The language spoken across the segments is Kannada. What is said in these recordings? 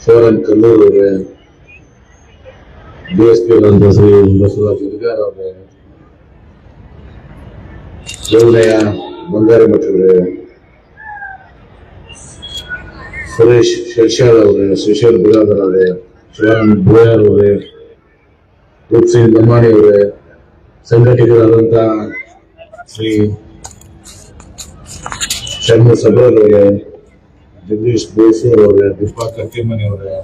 ಸ ಫೋರನ್ ಕಲ್ಲೂರ್ ಅವ್ರೆ ಬಿ ಎಸ್ ಪಿ ಅಂತ ಶ್ರೀ ಬಸವರಾಜ್ ಹುಡುಗಾರ್ ಅವ್ರೆ. ದೇವಲಯ ಬಂಗಾರಿ ಮಠವ್ರೆ ಸುರೇಶ್ ಶರ್ಷಾಳ್ ಅವ್ರೆ ಸುಶೀಲ್ ಬಿರಾದರ್ ಅವ್ರೆ, ಶಿವಾನಂದ ಬೋಯಾರ್ ಅವರೇ ರೂಪ್ಸಿಂಗ್ ಲಂಬಾಣಿ ಅವರೇ ಸಂಘಟಕರಾದಂತ ಶ್ರೀ ಶರ್ಮ ಸಬರ್ ಅವರೇ ಜಗದೀಶ್ ಬೋಸೂರ್ ಅವರೇ ದೀಪಾ ಕಟ್ಟಿಮನಿ ಅವರೇ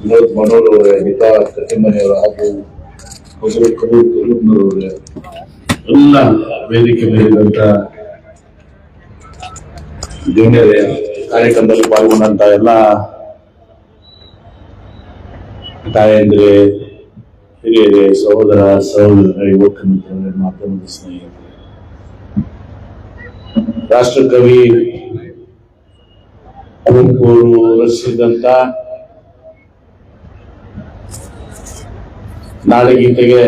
ವಿನೋದ್ ಮನೋರ್ ಅವರೇ ಗೀತಾ ಕಟ್ಟಿಮನಿ ಅವರ ಹಾಗೂ ಹೊಸರು ಕಬೀರ್ ಕಲ್ಲೂರ್ನವರೇ ಎಲ್ಲ ವೇದಿಕೆ ಮೇಲಿರುವಂತ ಜೂನಿಯರೇ ಕಾರ್ಯಕ್ರಮದಲ್ಲಿ ಪಾಲ್ಗೊಂಡಂತ ಎಲ್ಲ ತಾಯಂದ್ರೆ, ಹಿರಿಯರೇ, ಸಹೋದರ ಸಹೋದರ ಯುವಕ ಮಿತ್ರರೇ ಸ್ನೇಹಿತರೆ. ರಾಷ್ಟ್ರಕವಿ ಕುವೆಂಪು ರಚಿಸಿದಂತ ನಾಡಗೀತೆಗೆ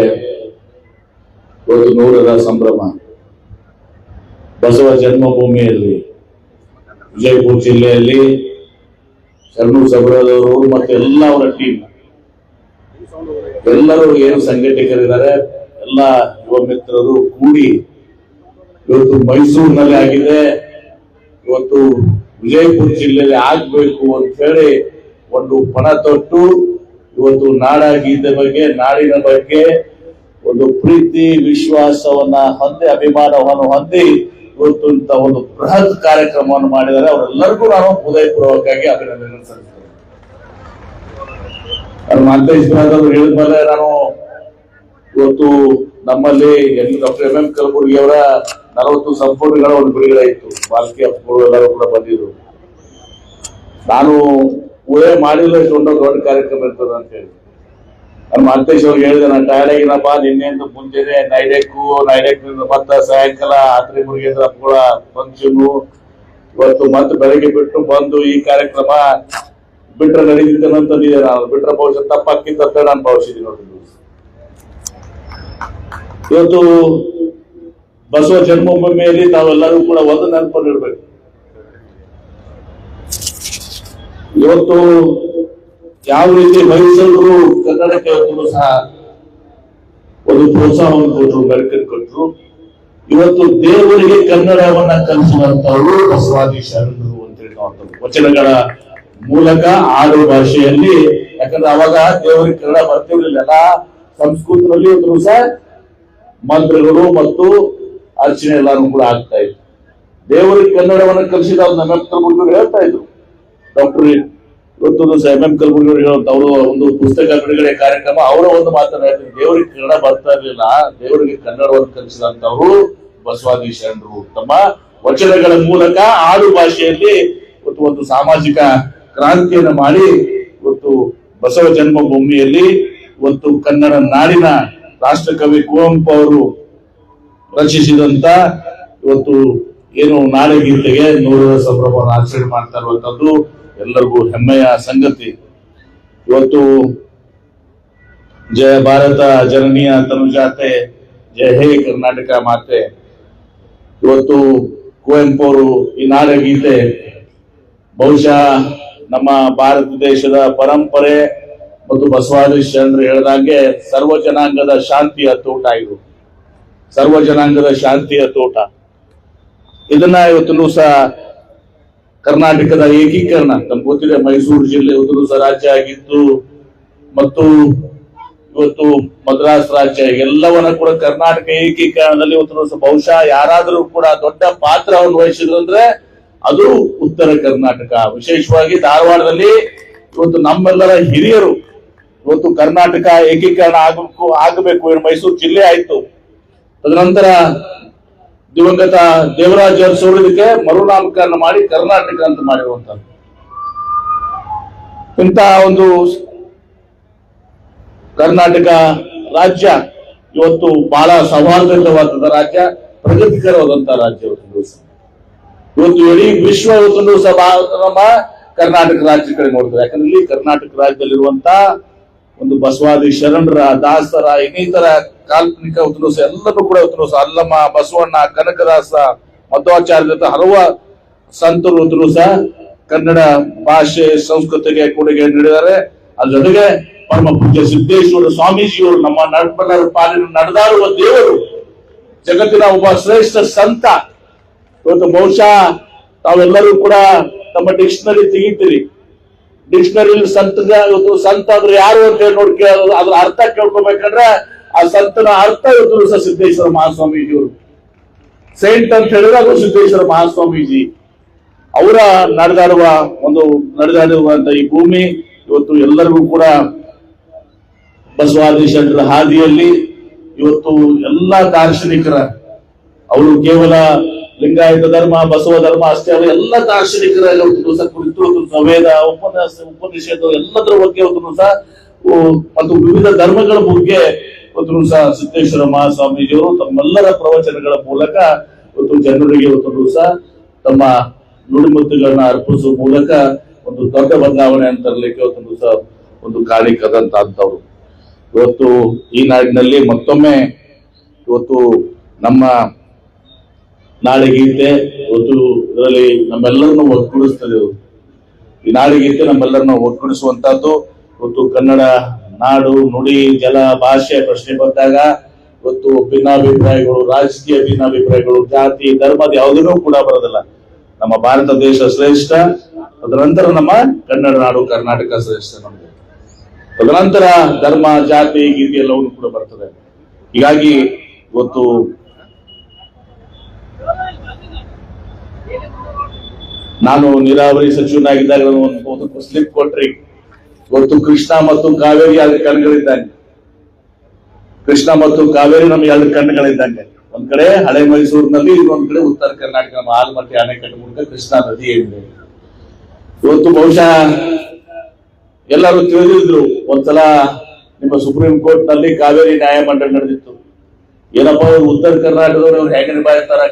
ಒಂದು ನೂರರ ಸಂಭ್ರಮ. ಬಸವ ಜನ್ಮಭೂಮಿಯಲ್ಲಿ, ವಿಜಯಪುರ ಜಿಲ್ಲೆಯಲ್ಲಿ, ಶರಣು ಸಬರದವರು ಮತ್ತೆ ಎಲ್ಲ ಅವರ ಟೀಮ್ ಎಲ್ಲರೂ ಏನು ಸಂಘಟಕರಿದ್ದಾರೆ, ಎಲ್ಲ ಯುವ ಮಿತ್ರರು ಕೂಡಿ ಇವತ್ತು ಮೈಸೂರಿನಲ್ಲಿ ಆಗಿದೆ. ಇವತ್ತು ವಿಜಯಪುರ ಜಿಲ್ಲೆಯಲ್ಲಿ ಆಗ್ಬೇಕು ಅಂತ ಹೇಳಿ ಒಂದು ಪಣ ತೊಟ್ಟು, ಇವತ್ತು ನಾಡ ಗೀತೆ ಬಗ್ಗೆ, ನಾಡಿನ ಬಗ್ಗೆ ಒಂದು ಪ್ರೀತಿ, ವಿಶ್ವಾಸವನ್ನ ಹೊಂದಿ, ಅಭಿಮಾನವನ್ನು ಹೊಂದಿ ಇವತ್ತು ಒಂದು ಬೃಹತ್ ಕಾರ್ಯಕ್ರಮವನ್ನು ಮಾಡಿದರೆ ಅವರೆಲ್ಲರಿಗೂ ನಾನು ಹೃದಯಪೂರ್ವಕವಾಗಿ ಅಭಿನಂದನೆ ಸಲ್ಲಿಸ್ತೇನೆ. ಮಾಂತೇಶ್ ಅವರು ಹೇಳಿದ್ಮೇಲೆ ನಾನು ಇವತ್ತು ನಮ್ಮಲ್ಲಿ ಡಾಕ್ಟರ್ ಎಂ. ಎಂ. ಕಲಬುರ್ಗಿ ಅವರ ನಲವತ್ತು ಸಂಪೂರ್ಣಗಳ ಒಂದು ಬಿಡುಗಡೆ ಇತ್ತು ಬಾಲ್ಕಿ ಅಪ್ಪಗಳು ಎಲ್ಲರೂ ಕೂಡ ಬಂದಿದ್ರು. ನಾನು ಊಹೆ ಮಾಡಿಲ್ಲ ಇಷ್ಟೊಂದು ದೊಡ್ಡ ಕಾರ್ಯಕ್ರಮ ಇರ್ತದೆ ಅಂತ ಹೇಳಿ. ನಮ್ಮ ಮಾಂತೇಶ್ ಅವ್ರಿಗೆ ಹೇಳಿದೆ ನಾನು ಟಯರ್ಡ್ ಆಗಿನಪ್ಪ ಅಂತ ಮುಂಜಾನೆ ನೈಡೆಕ್ಕು ನೈಡೆಕ್ ಮತ್ತ ಸಾಯಂಕಾಲ ಆತ್ರಿ ಮುರುಗೇಂದ್ರ ಅಪ್ಪಗಳ ಫಂಕ್ಷನ್ ಇವತ್ತು ಮತ್ತೆ ಬೆಳಗ್ಗೆ ಬಿಟ್ಟು ಬಂದು ಈ ಕಾರ್ಯಕ್ರಮ ಬಿಟ್ರೆ ನಡೀತಿದ್ದೇನಂತ ನಾನು. ಬಿಟ್ರೆ ಭವಿಷ್ಯ ತಪ್ಪೇ ನಾನು ಭಾವಿಸಿದ್ದೀನಿ ನೋಡಿ ಇವತ್ತು ಬಸವ ಜನ್ಮಭೂಮಿಯಲ್ಲಿ ತಾವೆಲ್ಲರೂ ಕೂಡ ಒಂದು ನೆನಪನ್ನು ಇಡಬೇಕು ಇವತ್ತು ಯಾವ ರೀತಿ ಮೈಸೂರು ಕನ್ನಡಕ್ಕೆ ಸಹ ಒಂದು ಪ್ರೋತ್ಸಾಹವನ್ನು ಕೊಟ್ಟರು ಬೆಳಕನ್ನು ಕೊಟ್ಟರು ಇವತ್ತು ದೇವರಿಗೆ ಕನ್ನಡವನ್ನ ಕಲಿಸುವಂತವರು ಬಸವಾದಿ ಶರಣರು ಅಂತೇಳಿ ವಚನಗಳ ಮೂಲಕ ಆಡು ಭಾಷೆಯಲ್ಲಿ, ಯಾಕಂದ್ರೆ ಅವಾಗ ದೇವರಿಗೆ ಕನ್ನಡ ಬರ್ತಿರ್ಲಿಲ್ಲ. ಸಂಸ್ಕೃತದಲ್ಲಿ ಇದ್ರು ಸಹ ಮಂತ್ರಗಳು ಮತ್ತು ಅರ್ಚನೆ ಎಲ್ಲಾನು ಕೂಡ ಆಗ್ತಾ ಇತ್ತು. ದೇವರಿಗೆ ಕನ್ನಡವನ್ನು ಕಲಿಸಿದ ಎಂ ನಮ್ಮ ಕಲ್ಬುರ್ಗಿ ಹೇಳ್ತಾ ಇದ್ರು. ಡಾಕ್ಟರ್ ಇವತ್ತು ಎಂ ಎಂ ಕಲ್ಬುರ್ಗಿ ಅವರು ಒಂದು ಪುಸ್ತಕ ಬಿಡುಗಡೆ ಕಾರ್ಯಕ್ರಮ, ಅವರ ಒಂದು ಮಾತನ್ನ ಹೇಳ್ತೀನಿ. ದೇವರಿಗೆ ಕನ್ನಡ ಬರ್ತಾ ಇರಲಿಲ್ಲ. ದೇವರಿಗೆ ಕನ್ನಡವನ್ನು ಕಲಿಸಿದಂತವರು ಬಸವಾದಿ ತಮ್ಮ ವಚನಗಳ ಮೂಲಕ ಆಡು ಭಾಷೆಯಲ್ಲಿ ಇವತ್ತು ಒಂದು ಸಾಮಾಜಿಕ ಕ್ರಾಂತಿಯನ್ನು ಮಾಡಿ ಇವತ್ತು ಬಸವ ಜನ್ಮಭೂಮಿಯಲ್ಲಿ ಒಂದು ಕನ್ನಡ ನಾಡಿನ ರಾಷ್ಟ್ರಕವಿ ಕುವೆಂಪು ಅವರು ರಚಿಸಿದಂತ ಇವತ್ತು ಏನು ನಾಡಗೀತೆಗೆ ನೂರರ ಸಂಭ್ರಮವನ್ನು ಆಚರಣೆ ಮಾಡ್ತಾ ಇರುವಂತದ್ದು ಎಲ್ಲರಿಗೂ ಹೆಮ್ಮೆಯ ಸಂಗತಿ. ಇವತ್ತು ಜಯ ಭಾರತ, ಜನನೀಯ ತನುಜಾತೆ, ಜಯ ಹೇ ಕರ್ನಾಟಕ ಮಾತೆ. ಇವತ್ತು ಕುವೆಂಪು ಅವರು ಈ ನಾಡಗೀತೆ ಬಹುಶಃ ನಮ್ಮ ಭಾರತ ದೇಶದ ಪರಂಪರೆ ಮತ್ತು ಬಸವಾದಿ ಶರಣರು ಹೇಳಿದಂಗೆ ಸರ್ವ ಜನಾಂಗದ ಶಾಂತಿಯ ತೋಟ ಇದು. ಸರ್ವ ಜನಾಂಗದ ಶಾಂತಿಯ ತೋಟ. ಇದನ್ನ ಇವತ್ತು ಸಹ ಕರ್ನಾಟಕದ ಏಕೀಕರಣ, ನಮ್ಗೆ ಗೊತ್ತಿದೆ ಮೈಸೂರು ಜಿಲ್ಲೆ ಇವತ್ತು ಸಹ ರಾಜ್ಯ ಆಗಿತ್ತು ಮತ್ತು ಇವತ್ತು ಮದ್ರಾಸ್ ರಾಜ್ಯ, ಎಲ್ಲವನ್ನ ಕೂಡ ಕರ್ನಾಟಕ ಏಕೀಕರಣದಲ್ಲಿ ಇವತ್ತು ಸಹ ಬಹುಶಃ ಯಾರಾದರೂ ಕೂಡ ದೊಡ್ಡ ಪಾತ್ರವನ್ನು ವಹಿಸಿದ್ರು ಅಂದ್ರೆ ಅದು ಉತ್ತರ ಕರ್ನಾಟಕ. ವಿಶೇಷವಾಗಿ ಧಾರವಾಡದಲ್ಲಿ ಇವತ್ತು ನಮ್ಮೆಲ್ಲರ ಹಿರಿಯರು ಇವತ್ತು ಕರ್ನಾಟಕ ಏಕೀಕರಣ ಆಗಬೇಕು ಆಗಬೇಕು. ಮೈಸೂರು ಜಿಲ್ಲೆ ಆಯ್ತು. ತದನಂತರ ದಿವಂಗತ ದೇವರಾಜ ಅವರು ಮರುನಾಮಕರಣ ಮಾಡಿ ಕರ್ನಾಟಕ ಅಂತ ಮಾಡಿರುವಂತದ್ದು ಇಂತಹ ಒಂದು ಕರ್ನಾಟಕ ರಾಜ್ಯ ಇವತ್ತು ಬಹಳ ಸೌಹಾರ್ದಯುತವಾದ ರಾಜ್ಯ ಪ್ರಗತಿಕರವಾದಂತಹ ರಾಜ್ಯ ಇವತ್ತು ಇವತ್ತು ಇಡೀ ವಿಶ್ವ ಇವತ್ತು ದಿವಸ ನಮ್ಮ ಕರ್ನಾಟಕ ರಾಜ್ಯ ಕಡೆ ನೋಡ್ತಾರೆ ಯಾಕಂದ್ರೆ ಇಲ್ಲಿ ಕರ್ನಾಟಕ ರಾಜ್ಯದಲ್ಲಿರುವಂತ ಒಂದು ಬಸವಾದಿ ಶರಣರ, ದಾಸರ, ಇನ್ನಿತರ ಕಾಲ್ಪನಿಕ ದಿವಸ ಎಲ್ಲರೂ ಕೂಡ ದಿವಸ ಅಲ್ಲಮ್ಮ, ಬಸವಣ್ಣ, ಕನಕದಾಸ ಮಧ್ವಾಚಾರ್ಯ ಹಲವ ಸಂತರು ದಿವಸ ಕನ್ನಡ ಭಾಷೆ, ಸಂಸ್ಕೃತಿಗೆ ಕೊಡುಗೆ ನೀಡಿದ್ದಾರೆ. ಅದ್ರ ಜೊತೆಗೆ ಪರಮ ಪೂಜ್ಯ ಸಿದ್ದೇಶ್ವರ ಸ್ವಾಮೀಜಿಯವರು ನಮ್ಮ ನಡ್ಬಲ್ಲರ ಪಾಲಿನ ನಡೆದಾಡುವ ದೇವರು, ಜಗತ್ತಿನ ಒಬ್ಬ ಶ್ರೇಷ್ಠ ಸಂತ. ಇವತ್ತು ಬಹುಶಃ ತಾವೆಲ್ಲರೂ ಕೂಡ ತಮ್ಮ ಡಿಕ್ಷನರಿ ತೆಗಿತೀರಿ. ಡಿಕ್ಷನರಿ ಸಂತ ಇವತ್ತು ಸಂತ ಅಂದ್ರೆ ಯಾರು ಅಂತ ಹೇಳಿ ನೋಡಿ ಅದ್ರ ಅರ್ಥ ಕೇಳ್ಕೊಬೇಕಂದ್ರೆ ಆ ಸಂತನ ಅರ್ಥ ಇವತ್ತು ದಿವಸ ಸಿದ್ದೇಶ್ವರ ಮಹಾಸ್ವಾಮೀಜಿಯವರು. ಸೈಂಟ್ ಅಂತ ಹೇಳಿದ್ರೆ ಅದು ಸಿದ್ದೇಶ್ವರ ಮಹಾಸ್ವಾಮೀಜಿ. ಅವರ ನಡೆದಾಡುವ ಒಂದು, ನಡೆದಾಡುವಂತ ಈ ಭೂಮಿ, ಇವತ್ತು ಎಲ್ಲರಿಗೂ ಕೂಡ ಬಸವಾದಿ ಶರಣರ ಹಾದಿಯಲ್ಲಿ ಇವತ್ತು ಎಲ್ಲ ದಾರ್ಶನಿಕರ, ಅವರು ಕೇವಲ ಲಿಂಗಾಯತ ಧರ್ಮ, ಬಸವ ಧರ್ಮ ಅಷ್ಟೇ ಅಲ್ಲ, ಎಲ್ಲ ದಾರ್ಶನಿಕರ ಕುರಿತು ಸಂವೇದ ವೇದ ಉಪನ್ಯಾಸ, ಉಪನಿಷತ್ತು ಎಲ್ಲದರ ಬಗ್ಗೆ ಒಂದು ಸಹ ಮತ್ತು ವಿವಿಧ ಧರ್ಮಗಳ ಬಗ್ಗೆ ಒಂದು ಸಹ ಸಿದ್ದೇಶ್ವರ ಮಹಾಸ್ವಾಮೀಜಿಯವರು ತಮ್ಮೆಲ್ಲರ ಪ್ರವಚನಗಳ ಮೂಲಕ ಒಂದು ಜನರಿಗೆ ಇವತ್ತು ಸಹ ತಮ್ಮ ನುಡಿಮುತ್ತುಗಳನ್ನ ಅರ್ಪಿಸುವ ಮೂಲಕ ಒಂದು ದೊಡ್ಡ ಬದಲಾವಣೆ ಅಂತ ತರಲಿಕ್ಕೆ ಇವತ್ತು ಸಹ ಒಂದು ಕಾಣಿಕದಂತವ್ರು ಇವತ್ತು ಈ ನಾಡಿನಲ್ಲಿ ಮತ್ತೊಮ್ಮೆ ಇವತ್ತು ನಮ್ಮ ನಾಡಿಗೀತೆ ಒಂದು ಇದರಲ್ಲಿ ನಮ್ಮೆಲ್ಲರನ್ನು ಒಗ್ಗೂಡಿಸ್ತದೆ. ಈ ನಾಡಿಗೀತೆ ನಮ್ಮೆಲ್ಲರನ್ನು ಒಗ್ಗೂಡಿಸುವಂತಹದ್ದು, ಇವತ್ತು ಕನ್ನಡ ನಾಡು, ನುಡಿ, ಜಲ, ಭಾಷೆ ಪ್ರಶ್ನೆ ಬಂದಾಗ, ಇವತ್ತು ಭಿನ್ನಾಭಿಪ್ರಾಯಗಳು, ರಾಜಕೀಯ ಭಿನ್ನಾಭಿಪ್ರಾಯಗಳು, ಜಾತಿ, ಧರ್ಮದ ಯಾವುದನ್ನೂ ಕೂಡ ಬರೋದಿಲ್ಲ. ನಮ್ಮ ಭಾರತ ದೇಶ ಶ್ರೇಷ್ಠ, ತದನಂತರ ನಮ್ಮ ಕನ್ನಡ ನಾಡು, ಕರ್ನಾಟಕ ಶ್ರೇಷ್ಠ ನಮಗೆ ತದನಂತರ ಧರ್ಮ, ಜಾತಿ, ಗೀತಿ ಎಲ್ಲವನ್ನು ಕೂಡ ಬರ್ತದೆ. ಹೀಗಾಗಿ ಇವತ್ತು ನಾನು ನೀರಾವರಿ ಸಚಿವನಾಗಿದ್ದಾಗ ಒಂದು ಸ್ಲಿಪ್ ಕೊಟ್ರಿ. ಇವತ್ತು ಕೃಷ್ಣ ಮತ್ತು ಕಾವೇರಿ ಎರಡು ಕಣ್ಗಳಿದ್ದಂಗೆ ಕೃಷ್ಣ ಮತ್ತು ಕಾವೇರಿ ನಮ್ಗೆ ಎರಡು ಕಣ್ಣುಗಳಿದ್ದಂಗೆ ಒಂದ್ ಕಡೆ ಹಳೆ ಮೈಸೂರಿನಲ್ಲಿ, ಇನ್ನೊಂದ್ ಕಡೆ ಉತ್ತರ ಕರ್ನಾಟಕ ನಮ್ಮ ಆಲಮಟ್ಟಿ ಅಣೆಕಟ್ಟು ಮೂಲಕ ಕೃಷ್ಣಾ ನದಿ ಏನಿದೆ ಇವತ್ತು ಬಹುಶಃ ಎಲ್ಲರೂ ತಿಳಿದಿದ್ರು, ಒಂದ್ಸಲ ನಿಮ್ಮ ಸುಪ್ರೀಂ ಕೋರ್ಟ್ನಲ್ಲಿ ಕಾವೇರಿ ನ್ಯಾಯಮಂಡಳಿ ನಡೆದಿತ್ತು. ಏನಪ್ಪ, ಅವ್ರು ಉತ್ತರ ಕರ್ನಾಟಕದವ್ರು, ಅವ್ರು ಹೇಗೆ ನಿಭಾಯಿಸ್ತಾರ?